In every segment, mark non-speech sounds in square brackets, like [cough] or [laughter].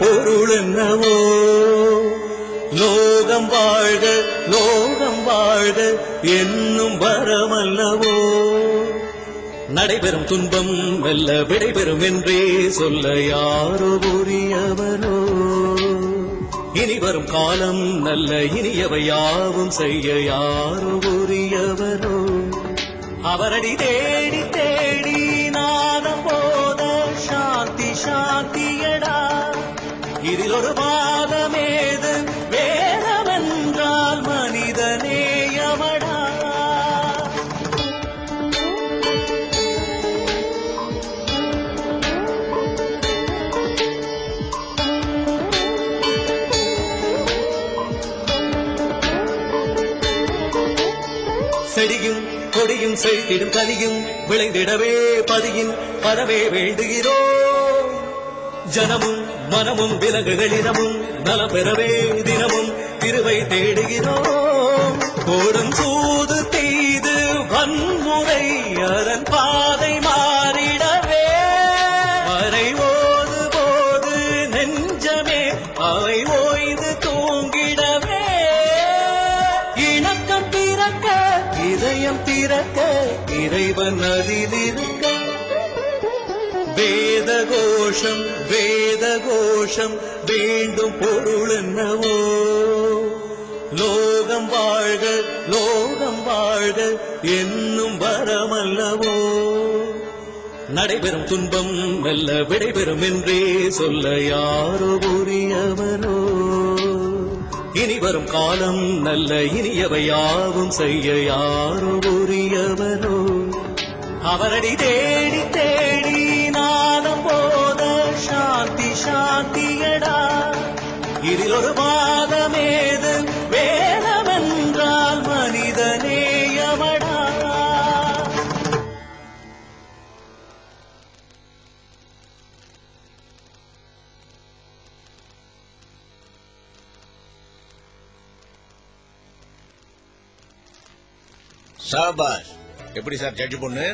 பொருள் என்னவோ? லோகம் வாழ்க லோகம் வாழ்க என்னும் வரமல்லவோ? நடைபெறும் துன்பம் வெல்ல விடைபெறும் என்றே சொல்ல யாரோ உரியவரோ இனி வரும் காலம் நல்ல இனியவை யாவும் செய்ய யாரோ உரியவரோ அவரடி தேடி தேடி நாதம் போத சாந்தி சாந்தி இதில் ஒரு பாதமேது வேதமென்றால் மனிதநேயமடா செடியும் கொடியும் செழித்திடும் கலியும் விளைந்திடவே பதியும் பரவே வேண்டுகிறோம். ஜனமும் மனமும் விலங்குகளிடமும் நலம் பெறவே தினமும் திருவை தேடுகிறோம். கோடும் சூது தீது வன்முறை அதன் பாதை மாறிடவே. அறை ஓது போது நெஞ்சமே அவை ஓய்ந்து தூங்கிடவே. இணக்கம் திறக்க இதயம் திறக்க இறைவன் அதிலிருக்க வேதகோஷம் வேதகோஷம் வேண்டும் பொருள் என்னவோ? லோகம் வாழ்க லோகம் வாழ்க என்னும் வரமல்லவோ? நடைபெறும் துன்பம் மெல்ல விடைபெறும் என்றே சொல்ல யாரோ உரியவரோ? இனி வரும் காலம் நல்ல இனியவை யாவும் செய்ய யாரோ உரியவரோ? அவரடி தேடி தேடி சாந்தி சாந்தியடா. இதில் ஒரு வாதமேது வேதமென்றால் மனிதநேயமடா சாபாஷ் எப்படி சார் ஜட்ஜ் பொண்ணு?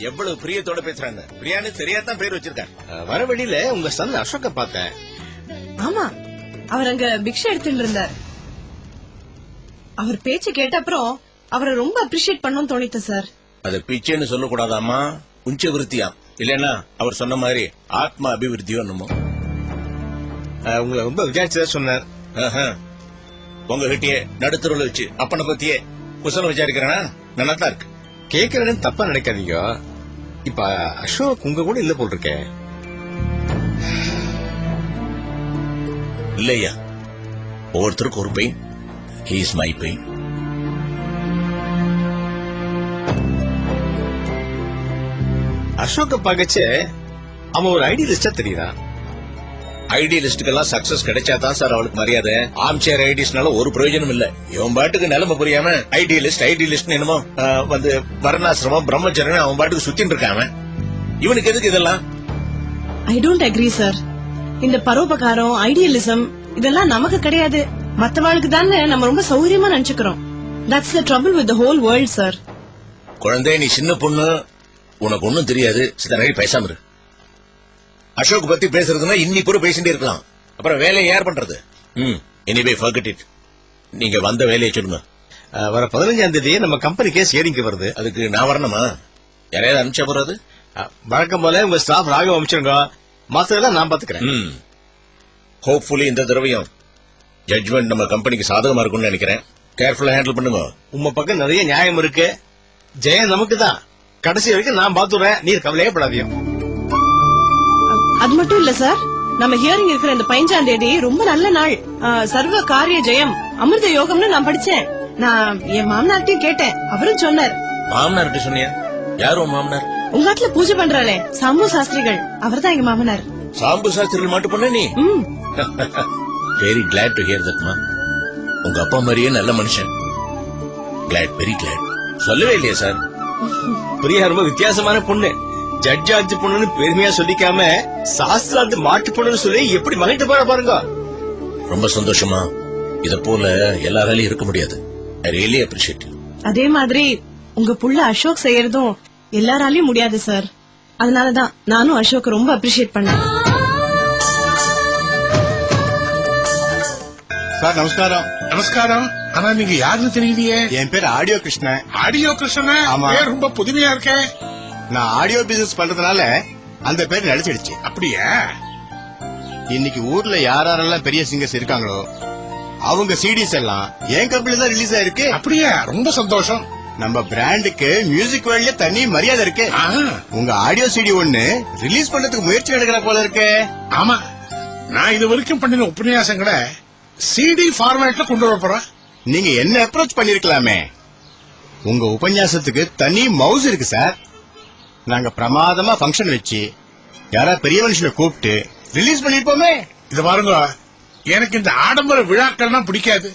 எவ்வளவு பிரியத்தோட பேசுறாங்க? பிரியான்னு சரியா தான் பேர் வச்சிருக்காங்க. அஹ், வர வழியில உங்க சன் அசோக்க பார்த்தேன். ஆமா அவர் அங்க பிக்ஷை எடுத்துட்டு இருந்தார் அவர் பேச்சு கேட்ட அப்புறம் அவரை ரொம்ப அப்ரிஷியேட் பண்ணணும் தோணித்து சார். அது பிச்சைன்னு சொல்லக்கூடாதாமா உஞ்ச விருத்தியா இல்லைன்னா அவர் சொன்ன மாதிரி ஆத்ம அபிவிருத்தியோ என்னமோ. உங்களை ரொம்ப விசாரிச்சதா சொன்னார். ஆஹா. உங்ககிட்டயே நடுத்தருவில் வச்சு அப்பனை பத்தியே குசலம் விசாரிக்கிறேனா? நல்லா தான் இருக்கு. கேக்குறேன்னு தப்பா நினைக்காதீங்க. இப்ப அசோக் உங்க கூட இல்ல போல் இருக்கேன் இல்லையா? ஒவ்வொருத்தருக்கும் ஒரு பெயின் ஹீஸ் மை பெயின் அசோக்க பாக்கச்சே அவன் ஒரு ஐடி லிஸ்டா தெரியுறான் ஐடியலிஸ்டுக்கெல்லாம் சக்சஸ் கிடைச்சாதான் சார் அவளுக்கு மரியாதை. ஆம்சேர் ஐடிஸ்னால ஒரு பிரயோஜனம் இல்ல. இவன் பாட்டுக்கு நிலைமை புரியாம ஐடியலிஸ்ட் ஐடியலிஸ்ட் என்னமோ வந்து வர்ணாசிரமம் பிரம்மச்சரணம் அவன் பாட்டுக்கு சுத்தின்னு இருக்கான் அவன். இவனுக்கு எதுக்கு இதெல்லாம்? ஐ டோன்ட் அக்ரி சார் இந்த பரோபகாரம் ஐடியலிசம் இதெல்லாம் நமக்கு கிடையாது. மத்தவாளுக்கு தானே நம்ம ரொம்ப சௌகரியமா நினைச்சுக்கிறோம். That's the trouble with whole world sir குழந்தை நீ சின்ன பொண்ணு உனக்கு ஒண்ணும் தெரியாது. சில நேரம் பேசாம இரு. அசோக் பத்தி பேசுறதுன்னா இன்னி பூரா பேசிட்டே இருக்கலாம். அப்புறம் வேலையை யார் பண்றது? ம் எனிவே ஃபர்கெட் இட் நீங்க வந்த வேலையை சொல்லுங்க. வர பதினஞ்சாம் தேதி நம்ம கம்பெனி கேஸ் ஏடிங்க வருது. அதுக்கு நான் வரணுமா? யாரையாவது அனுப்பிச்சா போறது? வழக்கம் போல உங்க ஸ்டாஃப் ராகவ அமைச்சிருங்க மத்ததெல்லாம் நான் பாத்துக்கிறேன். ம். ஹோப்ஃபுல்லி இந்த தடவையும் ஜட்ஜ்மெண்ட் நம்ம கம்பெனிக்கு சாதகமா இருக்கும்னு நினைக்கிறேன். கேர்ஃபுல்லா ஹேண்டில் பண்ணுங்க. உங்க பக்கம் நிறைய நியாயம் இருக்கு. ஜெயம் நமக்கு தான். கடைசி வரைக்கும் நான் பாத்துறேன். நீர் கவலையே படாதீங்க. அது மட்டும் இல்ல சார் நம்ம ஹியரிங் இருக்கிற இந்த பதினஞ்சாம் தேதி ரொம்ப நல்ல நாள். சர்வ காரிய ஜெயம். அமிர்த யோகம்னு நான் படிச்சேன். நான் என் மாமனார்ட்டையும் கேட்டேன். அவரும் சொன்னார். மாமனார்கிட்ட சொன்னியா? யார் உன் மாமனார்? உங்க ஆத்துல பூஜை பண்றாளே சம்பு சாஸ்திரிகள். அவர்தான் எங்க மாமனார். சாம்பு சாஸ்திரிகள் மட்டும் பண்ண நீ? Very glad to hear that மா உங்க அப்பா மாதிரியே நல்ல மனுஷன். கிளாட் வெரி கிளாட் சொல்லவே இல்லையா சார் [laughs] பிரியா ரொம்ப வித்தியாசமான பொண்ணு. ஜட்ஜாஜ் பொண்ணுன்னு பெருமையா சொல்லிக்காம சாஸ்திராத்து மாட்டு பொண்ணுன்னு சொல்லி எப்படி மகிழ்ந்து போற பாருங்க. ரொம்ப சந்தோஷமா. இத போல எல்லாராலையும் இருக்க முடியாது. ஐ ரியலி அப்ரிஷியேட் அதே மாதிரி உங்க புள்ள அசோக் செய்யறதும் எல்லாராலையும் முடியாது சார் அதனாலதான் நானும் அசோக் ரொம்ப அப்ரிஷியேட் பண்ணேன். சார் நமஸ்காரம். நமஸ்காரம். ஆனா நீங்க யாருன்னு தெரியலையே என் பேர் ஆடியோ கிருஷ்ணன். ஆடியோ கிருஷ்ணன்? ஆமா. பேர் ரொம்ப புதுமையா இருக்கே? நான் ஆடியோ பிசினஸ் பண்றதுனால அந்த பேர் நடிச்சிடுச்சு. அப்படியா? இன்னைக்கு ஊர்ல யார் யாரெல்லாம் பெரிய சிங்கர்ஸ் இருக்காங்களோ அவங்க சிடிஸ் எல்லாம் என் கம்பெனி தான் ரிலீஸ் ஆயிருக்கு. அப்படியா? ரொம்ப சந்தோஷம். நம்ம பிராண்டுக்கு மியூசிக் வேர்ல்ட்ல தனி மரியாதை இருக்கு. உங்க ஆடியோ சிடி ஒண்ணு ரிலீஸ் பண்றதுக்கு முயற்சி எடுக்கிற போல இருக்கு. ஆமா. நான் இது வரைக்கும் பண்ணின உபன்யாசங்களை சிடி ஃபார்மேட்ல கொண்டு வர போறேன். நீங்க என்ன அப்ரோச் பண்ணிருக்கலாமே? உங்க உபன்யாசத்துக்கு தனி மவுஸ் இருக்கு சார் நாங்க பிரமாதமா ஃபங்க்ஷன் வச்சு யாரா பெரிய மனுஷனை கூப்பிட்டு ரிலீஸ் பண்ணிருப்போமே. இது பாருங்க எனக்கு இந்த ஆடம்பர விழாக்கள்லாம் பிடிக்காது.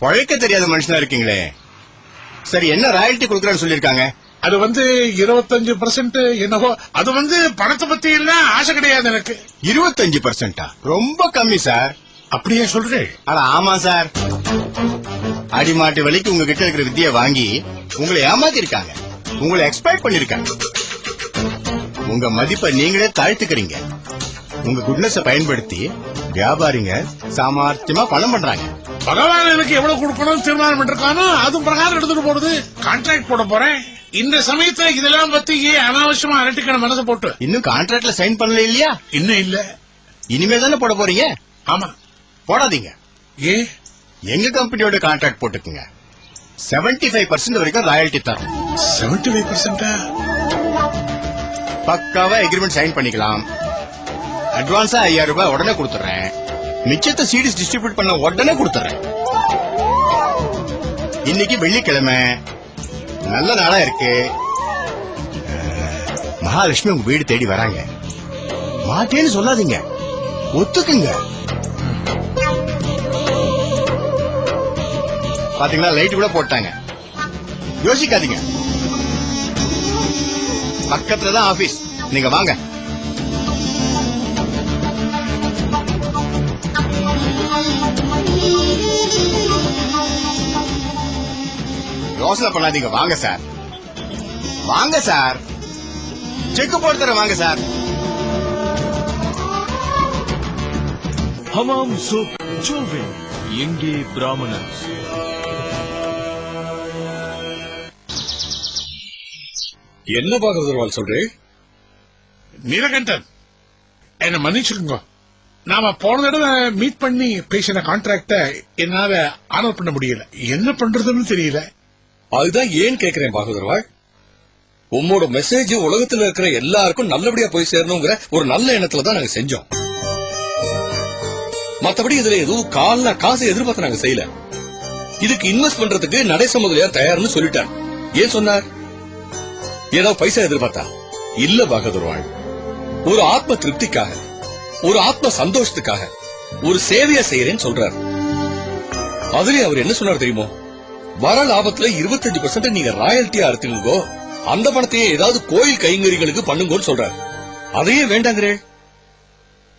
பழைக்க தெரியாத மனுஷனா இருக்கீங்களே. சரி என்ன ராயல்டி கொடுக்கறேன்னு சொல்லிருக்காங்க அது வந்து இருபத்தஞ்சு பர்சன்ட் என்னவோ அது வந்து பணத்தை பத்தி எல்லாம் ஆசை கிடையாது எனக்கு. இருபத்தஞ்சு பர்சன்டா ரொம்ப கம்மி சார். அப்படியே சொல்றேன். அட ஆமா சார். அடிமாட்டு வலிக்கு உங்ககிட்ட இருக்கிற வித்தியை வாங்கி உங்களை ஏமாத்தி இருக்காங்க உங்களை எக்ஸ்பெக்ட் பண்ணிருக்காங்க உங்க மதிப்பை நீங்களே தாழ்த்துக்கிறீங்க. உங்க குட்னஸ பயன்படுத்தி வியாபாரிங்க சாமர்த்தியமா பணம் பண்றாங்க. பகவான் எனக்கு எவ்வளவு கொடுக்கணும்னு தீர்மானம் பண்ணிருக்கானோ அது பிரகாரம் எடுத்துட்டு போறது கான்ட்ராக்ட் போட போறேன். இந்த சமயத்துல இதெல்லாம் பத்தி ஏன் அனாவசியமா அரட்டிக்கணும் மனசை போட்டு. இன்னும் கான்ட்ராக்ட்ல சைன் பண்ணல இல்லையா? இன்னும் இல்ல. இனிமே தானே போட போறீங்க? ஆமா. போடாதீங்க. ஏ? எங்க கம்பெனியோட கான்ட்ராக்ட் போட்டுக்குங்க. 75% ஃபைவ் பர்சன்ட் வரைக்கும் ராயல்டி தரும் செவன்டி ஃபைவ் பர்சன்டா பக்காவா எக்ரிமெண்ட் சைன் பண்ணிக்கலாம். அட்வான்ஸா ஐயாயிரம் ரூபாய் உடனே கொடுத்துறேன். மிச்சத்தை சீடிஸ் டிஸ்ட்ரிபியூட் பண்ண உடனே கொடுத்துறேன். இன்னைக்கு வெள்ளிக்கிழமை. நல்ல நாளா இருக்கு. மகாலட்சுமி உங்க வீடு தேடி வராங்க. மாட்டேன்னு சொல்லாதீங்க. ஒத்துக்குங்க. பாத்தீங்களா? லைட் கூட போட்டாங்க. யோசிக்காதீங்க. பக்கத்துல தான் ஆபீஸ் நீங்க வாங்க. யோசனை பண்ணாதீங்க. வாங்க சார் வாங்க சார் செக் போட்டு தரேன். வாங்க சார் ஹமாம் சோப் எங்கே பிராமணன்ஸ் என்ன பாகவதர்வால் சொல்றேன் நீலகண்டன். என்ன மன்னிச்சுக்கோங்க நாம போன தடவை மீட் பண்ணி பேசின கான்ட்ராக்ட என்னால ஆனர் பண்ண முடியல. என்ன பண்றதுன்னு தெரியல. அதுதான் ஏன் கேக்குறேன் பாகவதர்வாள்? உம்மோட மெசேஜ் உலகத்துல இருக்கிற எல்லாருக்கும் நல்லபடியா போய் சேரணுங்கிற ஒரு நல்ல எண்ணத்துல தான் நாங்க செஞ்சோம். மத்தபடி இதுல எதுவும் கால்ல காசை எதிர்பார்த்து நாங்க செய்யல. இதுக்கு இன்வெஸ்ட் பண்றதுக்கு நடேச முதலியார் தயார்னு சொல்லிட்டார். ஏன் சொன்னார்? ஏதோ பைசா எதிர்பார்த்தா? இல்ல பாகதர்வாள் ஒரு ஆத்ம திருப்திக்காக ஒரு ஆத்ம சந்தோஷத்துக்காக ஒரு சேவையை செய்யறேன்னு சொல்றாரு. அதுலயும் அவர் என்ன சொன்னார் தெரியுமோ? வர லாபத்துல 25% பர்சன்ட் நீங்க ராயல்ட்டியா அறுத்துங்கோ அந்த பணத்தையே ஏதாவது கோயில் கைங்கரிகளுக்கு பண்ணுங்கன்னு சொல்றாரு. அதையே வேண்டாங்கிறே.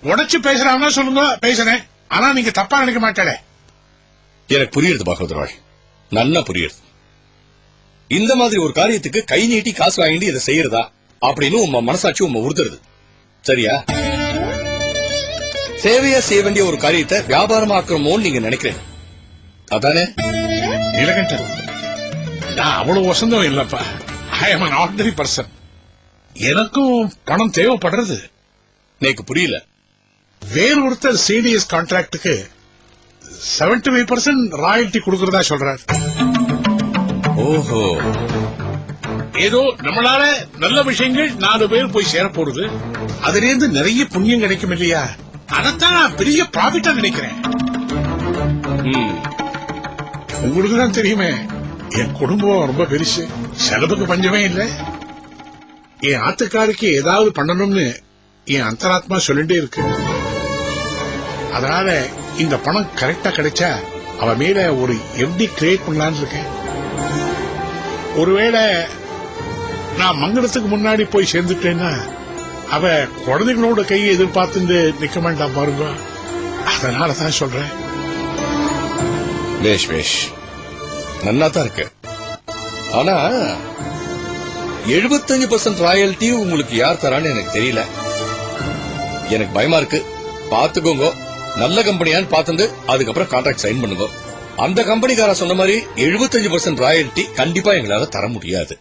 உடைச்சு பேசுறாங்கன்னா சொல்லுங்க பேசுறேன். ஆனா நீங்க தப்பா நினைக்க மாட்டாளே. எனக்கு புரியுது பாகவதராய் நல்லா புரியுது. இந்த மாதிரி ஒரு காரியத்துக்கு கை நீட்டி காசு வாங்கிட்டு இதை செய்யறதா? அப்படின்னு உங்க மனசாட்சி உங்க உறுத்துறது சரியா? சேவையா செய்ய வேண்டிய ஒரு காரியத்தை வியாபாரமாக்குறோமோன்னு நீங்க நினைக்கிறேன். அதானே? நீலகண்டன் நான் அவ்வளவு வசந்தம் இல்லப்பா. I am an ordinary person எனக்கும் பணம் தேவைப்படுறது. எனக்கு புரியல. வேறொருத்தர் சிடிஎஸ் கான்ட்ராக்டுக்கு 75% ஃபைவ் பர்சன்ட் ராயல்டி கொடுக்கறதா சொல்றார். ஓஹோ. ஏதோ நம்மளால நல்ல விஷயங்கள் நாலு பேர் போய் சேர போடுது அதுல இருந்து நிறைய புண்ணியம் கிடைக்கும் இல்லையா? அதைத்தான் நான் பெரிய ப்ராஃபிட்டா நினைக்கிறேன். உங்களுக்கு தான் தெரியுமே என் குடும்பம் ரொம்ப பெருசு. செலவுக்கு பஞ்சமே இல்ல. என் ஆத்துக்காருக்கு ஏதாவது பண்ணணும்னு என் அந்தராத்மா சொல்லிட்டே இருக்கு. அதனால இந்த பணம் கரெக்டா கிடைச்சா அவ மேல ஒரு எஃப்டி கிரியேட் பண்ணலான்னு இருக்கேன். ஒருவேளை நான் மங்கலத்துக்கு முன்னாடி போய் சேர்ந்துட்டேன்னா அவ குழந்தைகளோட கையை எதிர்பார்த்து நிக்க வேண்டாம் பாருங்க. அதனால தான் சொல்றேன். வேஷ் வேஷ். நல்லா தான் இருக்கு. ஆனா 75% பர்சன்ட் ராயல்டி உங்களுக்கு யார் தரான்னு எனக்கு தெரியல. எனக்கு பயமா இருக்கு. பாத்துக்கோங்க நல்ல கம்பெனியான்னு பாத்துட்டு அதுக்கப்புறம் கான்ட்ராக்ட் சைன் பண்ணுங்க. அந்த கம்பெனிக்கார சொன்ன மாதிரி 75% பர்சன்ட் ராயல்டி கண்டிப்பா எங்களால தர முடியாது.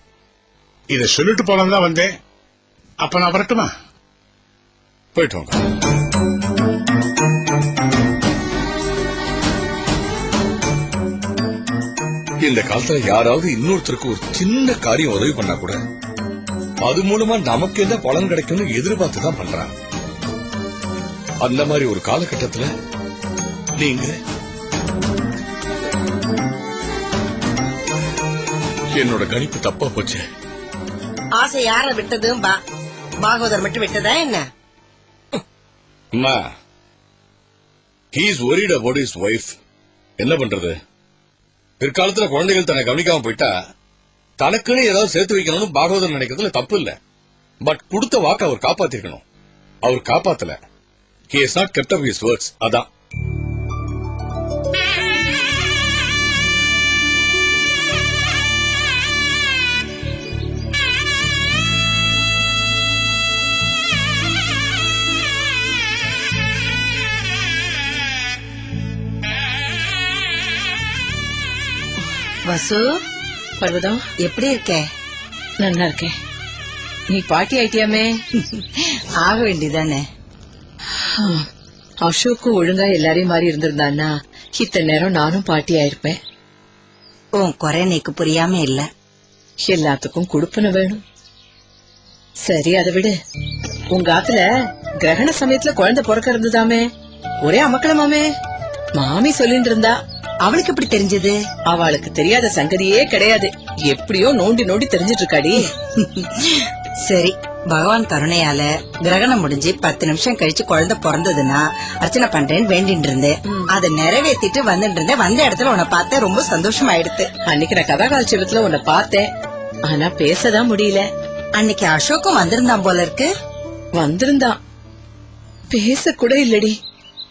இத சொல்லிட்டு போலாம் தான் வந்தேன். அப்ப நான் வரட்டுமா? போயிட்டு வாங்க. இந்த காலத்துல யாராவது இன்னொருத்தருக்கு ஒரு சின்ன காரியம் உதவி பண்ணா கூட அது மூலமா நமக்கு என்ன பலன் கிடைக்கும்னு எதிர்பார்த்து தான் பண்றாங்க. அந்த மாதிரி ஒரு காலகட்டத்துல நீங்க என்னோட கணிப்பு தப்பா போச்சு. ஆசை யார விட்டதும் பா பாகவதர் மட்டும் விட்டதா என்ன? அம்மா he is worried about his wife என்ன பண்றது? பிற்காலத்துல குழந்தைகள் தன்னை கவனிக்காம போயிட்டா தனக்குன்னு ஏதாவது சேர்த்து வைக்கணும்னு பாகவதர் நினைக்கிறதுல தப்பு இல்ல. பட் கொடுத்த வாக்கு அவர் காப்பாத்திருக்கணும். அவர் காப்பாத்தல. He is not kept up his words அதான். வசு பர்வதம் எப்படி இருக்க? நல்லா இருக்கேன் நீ பாட்டி ஆயிட்டியாமே? [laughs] ஆக வேண்டியதானே. அசோக்கு ஒழுங்கா எல்லாரையும் மாதிரி இருந்திருந்தான்னா இத்தனை நேரம் நானும் பாட்டி ஆயிருப்பேன். உன் குறை நீக்கு புரியாம இல்ல. எல்லாத்துக்கும் கொடுப்பன வேணும். சரி அதை விடு. உங்க ஆத்துல கிரகண சமயத்துல குழந்தை பிறக்க இருந்ததாமே? ஒரே அமக்கலமாமே? மாமி சொல்லிட்டு இருந்தா அவளுக்கு எப்படி தெரிஞ்சது? அவளுக்கு தெரியாத சங்கதியே கிடையாது. எப்படியோ நோண்டி நோண்டி தெரிஞ்சிட்டு இருக்காடி [laughs] சரி பகவான் கருணையால கிரகணம் முடிஞ்சு பத்து நிமிஷம் கழிச்சு குழந்தை பிறந்ததுன்னா அர்ச்சனை பண்றேன்னு வேண்டிட்டு இருந்தேன் அதை நிறைவேத்திட்டு வந்துட்டு இருந்தேன் வந்த இடத்துல உன்னை பார்த்தேன். ரொம்ப சந்தோஷம் ஆயிடுத்து அன்னைக்கு நான் கதாகாலட்சேபத்துல உன்னை பார்த்தேன். ஆனா பேசதான் முடியல. அன்னைக்கு அசோக்கும் வந்திருந்தான் போல இருக்கு. வந்திருந்தான். பேச கூட இல்லடி.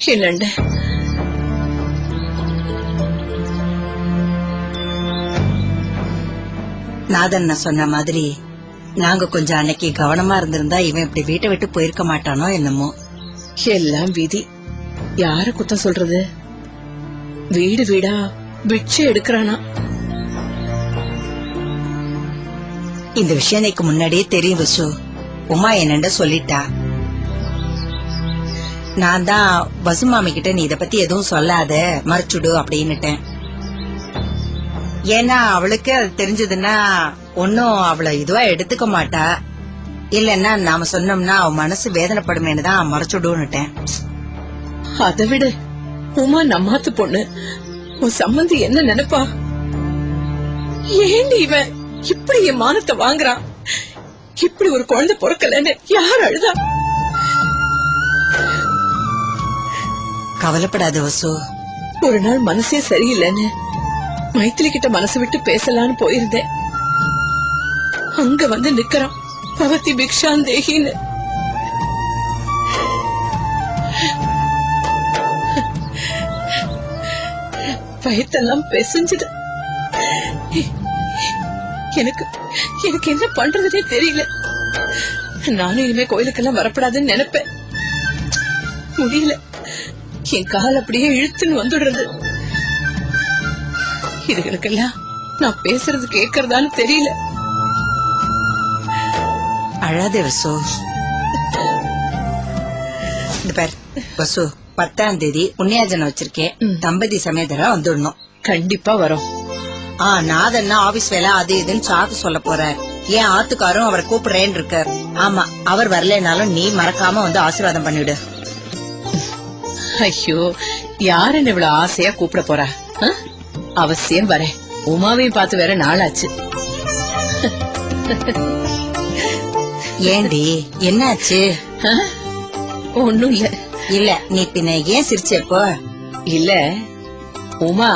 என்னண்ட? நாதன் சொன்ன மாதிரி நாங்க கொஞ்சம் அன்னைக்கு கவனமா இருந்திருந்தா இவன் இப்படி வீட்டை விட்டு போயிருக்க மாட்டானோ என்னமோ. எல்லாம் விதி. யார குத்தம் சொல்றது? வீடு வீடா பிட்சை எடுக்கிறானா? இந்த விஷயம் எனக்கு முன்னாடியே தெரியும் விசு. உமா என்னண்ட சொல்லிட்டா? நான் தான் வசு மாமி கிட்ட நீ இத பத்தி எதுவும் சொல்லாத மறைச்சுடு அப்படின்னுட்டேன். ஏன்னா அவளுக்கு அது தெரிஞ்சதுன்னா ஒன்னும் அவளை இதுவா எடுத்துக்க மாட்டா. இல்லன்னா நாம சொன்னோம்னா அவ மனசு வேதனைப்படுமேனு தான் மறைச்சுடுன்னுட்டேன். அதை விடு. உமா நம்மாத்து பொண்ணு. உன் சம்மந்தி என்ன நினைப்பா? ஏண்டி இவன் இப்படி என் மானத்தை வாங்குறான்? இப்படி ஒரு குழந்தை பிறக்கலன்னு யார் அழுதா? கவலைப்படாத வசு. ஒரு நாள் மனசே சரியில்லைன்னு மைத்திலி கிட்ட மனசு விட்டு பேசலான்னு போயிருந்தேன். அங்க வந்து நிக்கிறான். பவதி பிக்ஷான் தேகின்னு. பயத்தெல்லாம் பெசஞ்சது. எனக்கு எனக்கு என்ன பண்றதுனே தெரியல. நானும் இனிமே கோயிலுக்கெல்லாம் வரப்படாதுன்னு நினைப்பேன். முடியல. என் கால் அப்படியே இழுத்துன்னு வந்துடுறது. இதுகளுக்கெல்லாம் நான் பேசுறது கேக்குறதான்னு தெரியல. அழாதே வசு. பார் வசு பத்தாம் தேதி புண்ணியாஜனம் வச்சிருக்கேன். தம்பதி சமேதரா வந்துடணும். கண்டிப்பா வரும். ஆ நாதன்னா ஆபீஸ் வேலை அது இதுன்னு சாக்கு சொல்ல போறார் ஏன் ஆத்துக்காரும் அவரை கூப்பிடுறேன்னு இருக்கார் ஆமா அவர் வரலைனாலும் நீ மறக்காம வந்து ஆசீர்வாதம் பண்ணிவிடு. ஐயோ யார் என்ன இவ்வளவு ஆசையா கூப்பிட போறா? அவசியம் வரேன் உமாவையும் பார்த்து வேற நாளாச்சு. ஏண்டி என்னாச்சு? ஒண்ணும் இல்ல. இல்ல நீ பின்ன ஏன் சிரிச்சப்போ இல்ல. உமா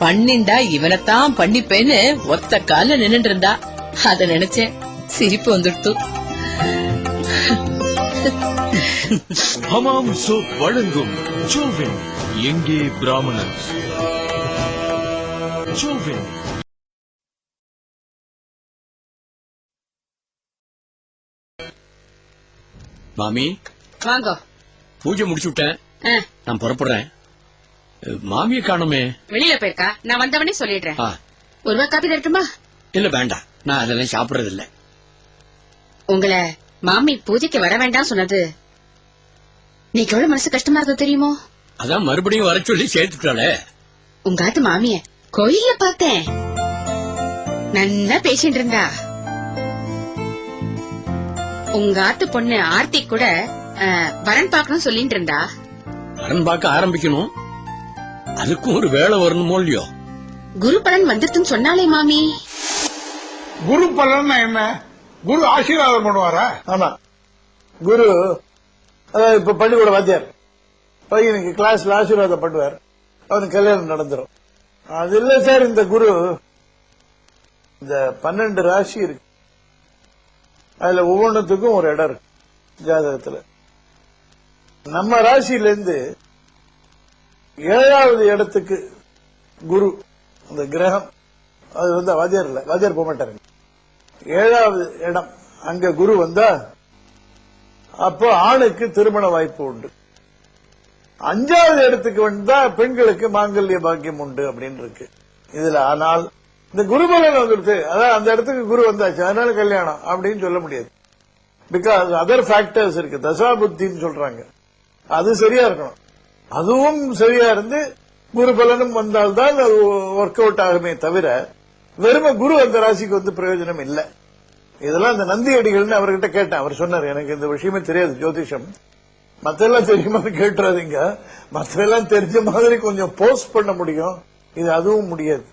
பண்ணிண்டா இவனைத்தான் பண்ணிப்பேன்னு ஒத்த கால நின்னுட்டு இருந்தா அத நினைச்சேன். சிரிப்பு வந்துடுத்து. ஹமாம் சோப் வழங்கும் ஜோவின் எங்கே பிராமணன் ஜோவின் மாமி வாங்க. பூஜை முடிச்சு விட்டேன். நான் புறப்படுறேன். மாமியை காணுமே. வெளியில போயிருக்கா? நான் வந்தவனே சொல்லிடுறேன். ஆ, ஒரு ரூபா காப்பி தரட்டுமா? இல்ல வேண்டாம். நான் அதெல்லாம் சாப்பிடுறது இல்ல உங்களை மாமி பூஜைக்கு வர வேண்டாம் சொன்னது நீக்கு எவ்வளவு மனசு கஷ்டமா இருக்கு தெரியுமோ? அதான் மறுபடியும் வர சொல்லி சேர்த்துட்டாளே. உங்க ஆத்து மாமிய கோயில்ல பார்த்தேன். நல்லா பேசிட்டு இருந்தா. உங்க ஆத்து பொண்ணு ஆர்த்தி கூட வரன் பாக்கணும் சொல்லிட்டு இருந்தா. வரன் பார்க்க ஆரம்பிக்கணும். அதுக்கும் ஒரு வேலை வரணுமோ இல்லையோ? குரு பலன் வந்துருதுன்னு சொன்னாலே மாமி. குரு பலன்னா என்ன? குரு ஆசீர்வாதம் பண்ணுவாரா? ஆமா. குரு அதாவது இப்ப பள்ளிக்கூட வாத்தியார். பையனுக்கு கிளாஸ்ல ஆசீர்வாதம் பண்ணுவார். அவனுக்கு கல்யாணம் நடந்துரும். அது இல்ல சார் இந்த குரு இந்த பன்னெண்டு ராசி இருக்கு. அதுல ஒவ்வொன்றுத்துக்கும் ஒரு இடம் இருக்கு ஜாதகத்துல. நம்ம ராசியிலிருந்து ஏழாவது இடத்துக்கு குரு அந்த கிரகம் அது வந்து வாத்தியார் இல்ல வாத்தியார் போக மாட்டாரு. ஏழாவது இடம் அங்க குரு வந்தா அப்போ ஆணுக்கு திருமண வாய்ப்பு உண்டு. அஞ்சாவது இடத்துக்கு வந்தா பெண்களுக்கு மாங்கல்ய பாக்கியம் உண்டு அப்படின்னு இருக்கு. இதுல ஆனால் இந்த குருபலன் வந்துடுச்சு அதான் அந்த இடத்துக்கு குரு வந்தாச்சு அதனால கல்யாணம் அப்படின்னு சொல்ல முடியாது. பிகாஸ் அதர் ஃபேக்டர்ஸ் இருக்கு. தசா புத்தின்னு சொல்றாங்க. அது சரியா இருக்கணும். அதுவும் சரியா இருந்து குரு பலனும் வந்தால்தான் அது ஒர்க் அவுட் ஆகுமே தவிர வெறும குரு அந்த ராசிக்கு வந்து பிரயோஜனம் இல்லை. இதெல்லாம் அந்த நந்தி அடிகள்னு அவர்கிட்ட கேட்டேன். அவர் சொன்னார் எனக்கு இந்த விஷயமே தெரியாது ஜோதிஷம். மத்தெல்லாம் தெரியுமான்னு கேட்டுறாதீங்க. மத்தெல்லாம் தெரிஞ்ச மாதிரி கொஞ்சம் போஸ்ட் பண்ண முடியும். இது அதுவும் முடியாது.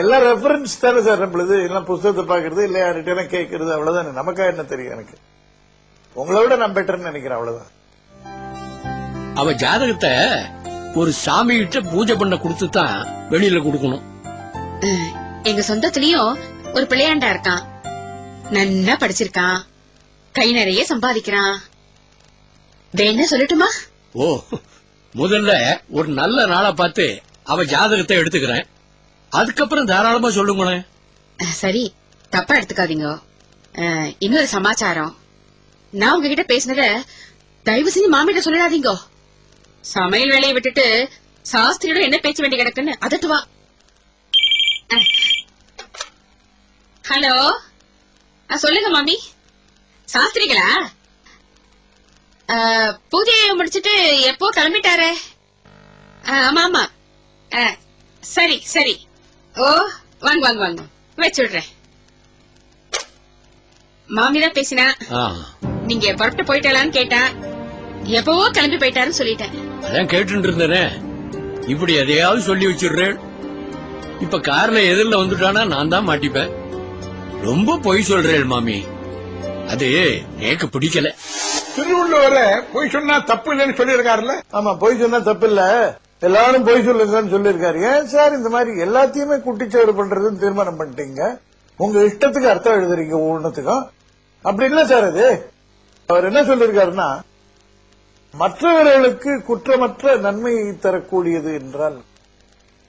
எல்லாம் ரெஃபரன்ஸ் தானே சார் நம்மளுது? எல்லாம் புஸ்தகத்தை பாக்குறது இல்ல யார்கிட்ட கேட்கறது அவ்வளவுதான். நமக்கா என்ன தெரியும் எனக்கு? உங்களை விட நான் பெட்டர்னு நினைக்கிறேன் அவ்வளவுதான். அவ ஜாதகத்தை ஒரு சாமி கிட்ட பூஜை பண்ண கொடுத்து தான் வெளியில கொடுக்கணும். எங்க சொந்தத்திலயும் ஒரு பிள்ளையாண்டா இருக்கான். நல்லா படிச்சிருக்கான். கை நிறைய சம்பாதிக்கிறான். வேணா சொல்லட்டுமா? ஓ முதல்ல ஒரு நல்ல நாளா பார்த்து அவ ஜாதகத்தை எடுத்துக்கிறேன். அதுக்கப்புறம் தாராளமா சொல்லுங்களேன் சரி. தப்பா எடுத்துக்காதீங்க. அஹ், இன்னொரு சமாச்சாரம். நான் உங்ககிட்ட பேசினத தயவு செஞ்சு மாமிட்ட சொல்லிடாதீங்க சமையல் வேலையை விட்டுட்டு சாஸ்திரியோட என்ன பேச்சு வேண்டி கிடக்குன்னு அதட்டுவா. அஹ். ஹலோ? அஹ், சொல்லுங்க மாமி. சாஸ்திரிகளா? பூஜையை முடிச்சிட்டு எப்போ கிளம்பிட்டாரே? ஆமா ஆமா. சரி சரி. ஓ வாங்க வாங்க வாங்க. வச்சு விடுறேன். மாமிதான் பேசினா. ஆ, நீங்க புறப்பட்டு போயிட்டாலான்னு கேட்டா எப்பவோ கிளம்பி போயிட்டாருன்னு சொல்லிட்டேன். அதான் கேட்டு இருந்தேனே இப்படி எதையாவது சொல்லி வச்சிடுறேன். இப்ப கார்ல எதிரில வந்துட்டானா நான் தான் மாட்டிப்பேன். ரொம்ப பொய் சொல்றேன் மாமி. அது எனக்கு பிடிக்கல. திருவள்ளுவர பொய் சொன்னா தப்பு இல்லைன்னு சொல்லியிருக்காருல்ல? ஆமா பொய் சொன்னா தப்பு இல்ல. எல்லாரும் பொய் சொல்லுங்கன்னு சொல்லியிருக்காரு. ஏன் சார் இந்த மாதிரி எல்லாத்தையுமே குட்டிச்சவறு பண்றதுன்னு தீர்மானம் பண்ணிட்டீங்க? உங்க இஷ்டத்துக்கு அர்த்தம் எழுதுறீங்க ஒவ்வொன்றுத்துக்கும் அப்படி இல்ல சார் அது. அவர் என்ன சொல்லியிருக்காருன்னா மற்றவர்களுக்கு குற்றமற்ற நன்மை தரக்கூடியது என்றால்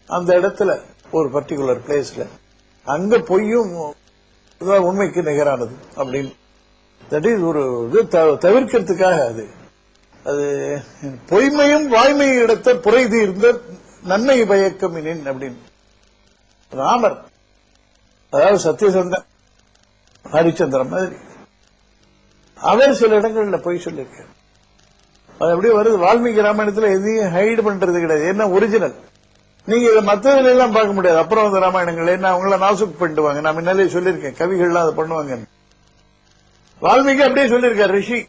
அந்த இடத்துல ஒரு பர்டிகுலர் பிளேஸ்ல அங்க பொய்யும் இதுதான் உண்மைக்கு நிகரானது அப்படின்னு. தட் இஸ் ஒரு இது த- தவிர்க்கிறதுக்காக அது. அது பொய்மையும் வாய்மையும் இடத்த புரை தீர்ந்த நன்மை பயக்கம் இனின் அப்படின்னு. ராமர் அதாவது சத்தியசந்தன் ஹரிச்சந்திரன் மாதிரி. அவர் சில இடங்கள்ல பொய் சொல்லியிருக்கார். அது அப்படியே வருது. வால்மீகி ராமாயணத்துல எதையும் ஹைடு பண்றது கிடையாது. என்ன ஒரிஜினல் நீங்க இதை மத்ததுல எல்லாம் பார்க்க முடியாது. அப்புறம் வந்து ராமாயணங்கள் என்ன அவங்கள நாசுக்கு பண்ணிடுவாங்க நான் முன்னாலே சொல்லியிருக்கேன். கவிகள்லாம் அதை பண்ணுவாங்கன்னு. வால்மீகி அப்படியே சொல்லியிருக்கார் ரிஷி.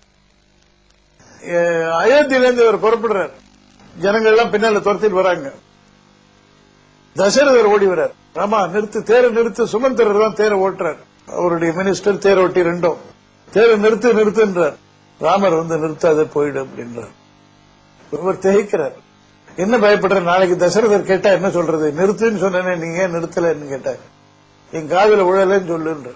அஹ் இவர் புறப்படுறார். ஜனங்கள் எல்லாம் பின்னால துரத்திட்டு வராங்க. தசரதர் ஓடி வர்றார். ராமா நிறுத்து தேரை நிறுத்து. சுமந்தரர் தான் தேரை ஓட்டுறார். அவருடைய மினிஸ்டர் தேரை ஓட்டி ரெண்டும். தேரை நிறுத்து நிறுத்துன்றார். ராமர் வந்து நிறுத்தாத போயிடு அப்படின்றார். இவர் திகைக்கிறார். என்ன பயப்படுற? நாளைக்கு தசரதர் கேட்டா என்ன சொல்றது? நிறுத்துன்னு சொன்னேனே நீங்க ஏன் நிறுத்தலன்னு கேட்டார் என் காதல உழலன்னு சொல்லுன்ற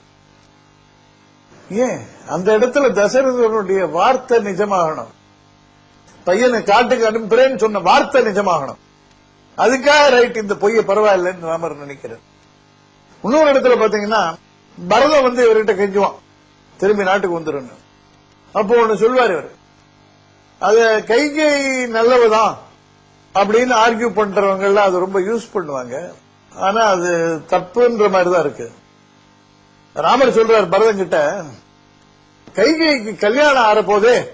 ஏன்? அந்த இடத்துல தசரதனுடைய வார்த்தை நிஜமாகணும். பையனை காட்டுக்கு அனுப்புறேன்னு சொன்ன வார்த்தை நிஜமாகணும். அதுக்காக ரைட் இந்த பொய்ய பரவாயில்லன்னு ராமர் நினைக்கிறார். இன்னொரு இடத்துல பாத்தீங்கன்னா பரதம் வந்து இவர்கிட்ட கெஞ்சுவான். திரும்பி நாட்டுக்கு வந்துடும் அப்போ ஒன்னு சொல்வார் இவர். அத கைகை நல்லவதான் அப்படின்னு ஆர்கியூ பண்றவங்க எல்லாம் அது ரொம்ப யூஸ் பண்ணுவாங்க. ஆனா அது தப்புன்ற மாதிரி தான் இருக்கு. ராமர் சொல்றார் பரதன் கிட்ட கைகைக்கு கல்யாணம் ஆற போதே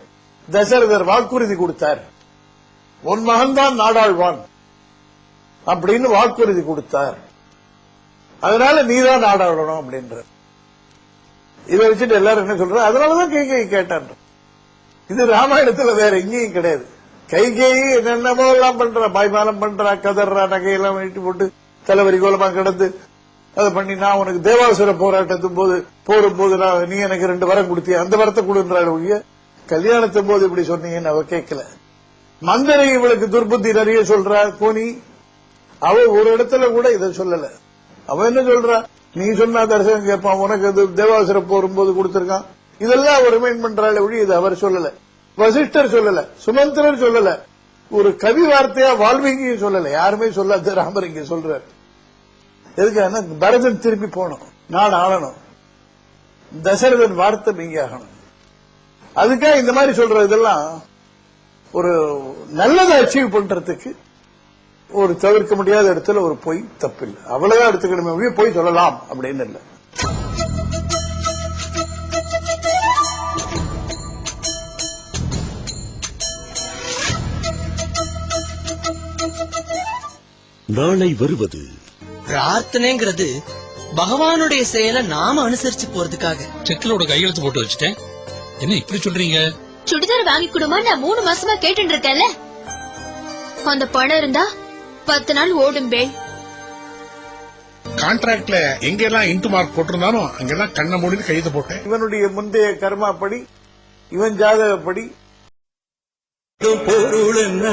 தசரதர் வாக்குறுதி கொடுத்தார். உன் மகன்தான் நாடாழ்வான். அப்படின்னு வாக்குறுதி கொடுத்தார். அதனால நீதான் நாடாளணும் அப்படின்ற இதை வச்சுட்டு எல்லாரும் என்ன சொல்ற அதனாலதான் கைகை கேட்டான் இது ராமாயணத்துல வேற எங்கேயும் கிடையாது. கைகை என்னென்னமோ எல்லாம் பண்றா. பாய்மாலம் பண்றா கதறா நகையெல்லாம் வெட்டி போட்டு தலைவரி கோலமா கிடந்து அதை பண்ணி நான் உனக்கு தேவாசுர போராட்டத்தின் போது போரும் போது நான் நீ எனக்கு ரெண்டு வரம் கொடுத்திய? அந்த வரத்தை கொடுன்றாள் ஒழிய கல்யாணத்தின் போது இப்படி சொன்னீங்கன்னு அவ கேட்கல மந்திரை இவளுக்கு துர்புத்தி நிறைய சொல்றா கோனி அவ ஒரு இடத்துல கூட இதை சொல்லல. அவ என்ன சொல்றா? நீ சொன்னா தரிசனம் கேட்பான் உனக்கு அது தேவாசுர போரும்போது கொடுத்திருக்கான். இதெல்லாம் அவர் ரிமைண்ட் பண்றாள் ஒழி இது அவர் சொல்லல. வசிஷ்டர் சொல்லல சுமந்திரர் சொல்லல. ஒரு கவி வார்த்தையா வால்மீகியும் சொல்லல. யாருமே சொல்லாத ராமர் இங்க சொல்றாரு. எதுக்கான பரதன் திரும்பி போகணும். நான் ஆளணும். தசரதன் வார்த்தை நீங்க ஆகணும் அதுக்காக இந்த மாதிரி சொல்ற இதெல்லாம் ஒரு நல்லதை அச்சீவ் பண்றதுக்கு ஒரு தவிர்க்க முடியாத இடத்துல ஒரு பொய் தப்பில்லை. அவ்வளவுதான் எடுத்துக்கணுமே பொய் சொல்லலாம் அப்படின்னு இல்லை. நாளை வருவது பிரார்த்தனைங்கிறது பகவானுடைய செயலை நாம அனுசரிச்சு போறதுக்காக. செக்கிலோட கையெழுத்து போட்டு வச்சுட்டேன். என்ன இப்படி சொல்றீங்க? சுடிதார் வாங்கி கொடுமா நான் மூணு மாசமா கேட்டு இருக்கேன்ல. அந்த பணம் இருந்தா பத்து நாள் ஓடும் பேல் கான்ட்ராக்ட்ல எங்கெல்லாம் இன்டு மார்க் போட்டிருந்தாலும் அங்கெல்லாம் கண்ணை மூடிட்டு கையெழுத்து போட்டேன். இவனுடைய முந்தைய கர்மாப்படி இவன் ஜாதகப்படி. பொருள் என்ன